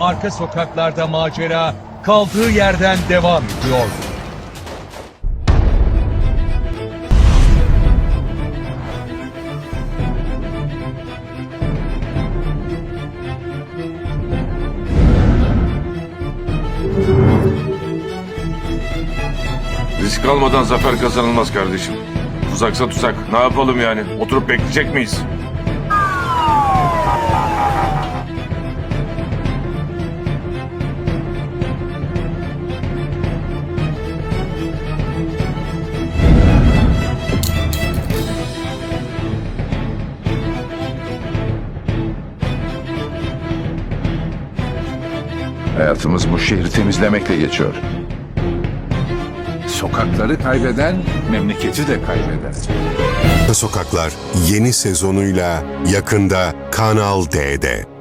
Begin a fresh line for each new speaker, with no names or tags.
Arka sokaklarda macera kaldığı yerden devam ediyor.
Risk almadan zafer kazanılmaz kardeşim. Tuzaksa tuzak. Ne yapalım yani? Oturup bekleyecek miyiz?
Hayatımız bu şehri temizlemekle geçiyor.
Sokakları kaybeden memleketi de kaybeder.
Sokaklar yeni sezonuyla yakında Kanal D'de.